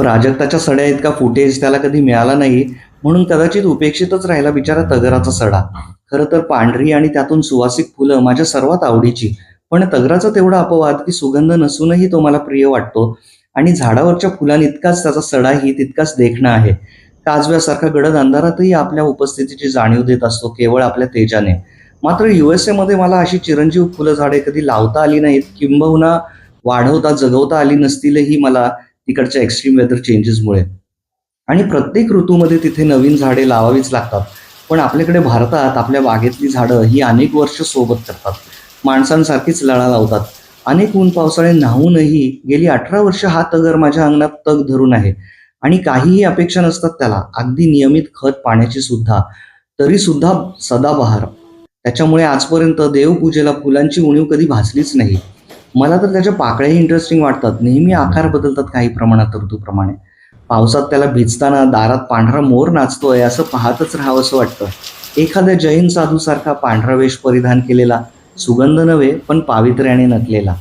प्राजक्ताच्या सड्या इतका फुटेज त्याला कधी मिळाला नाही म्हणून कदाचित उपेक्षितच राहिला बिचारा तगराचा सडा. खरं तर पांढरी आणि त्यातून सुवासिक फुलं माझ्या सर्वात आवडीची. पण तगराचा तेवढा अपवाद की सुगंध नसूनही तो मला प्रिय वाटतो. आणि झाडावरच्या फुलांइतकाच त्याचा सडाही तितकाच देखणं आहे. काजव्यासारखा गडद अंधारातही आपल्या उपस्थितीची जाणीव देत असतो केवळ आपल्या तेजाने. मात्र युएसए मध्ये मला अशी चिरंजीव फुलं झाडे कधी लावता आली नाहीत किंबहुना वाढवता जगवता आली नसतीलही मला तिकडच्या एक्स्ट्रीम वेदर चेंजेसमुळे आणि प्रत्येक ऋतूमध्ये तिथे नवीन झाडे लावावीच लागतात. पण आपल्याकडे भारतात आपल्या बागेतली झाडं ही अनेक वर्ष सोबत करतात. माणसांसारखीच लळा लावतात. अनेक ऊन पावसाळे न्हाऊनही गेली अठरा वर्ष हा तगर माझ्या अंगणात तग धरून आहे. आणि काहीही अपेक्षा नसतात त्याला. अगदी नियमित खत पाण्याची सुद्धा. तरी सुद्धा सदाबहार. त्याच्यामुळे आजपर्यंत देवपूजेला फुलांची उणीव कधी भासलीच नाही. मला तर त्याच्या पाकळ्याही इंटरेस्टिंग वाटतात. नेहमी आकार बदलतात काही प्रमाणात ऋतूप्रमाणे पावसात त्याला भिजताना दारात पांढरा मोर नाचतोय असं पाहतच राहावं असं वाटतं. एखाद्या जैन साधूसारखा पांढरा वेश परिधान केलेला सुगंध नव्हे पण पावित्र्याने नटलेला.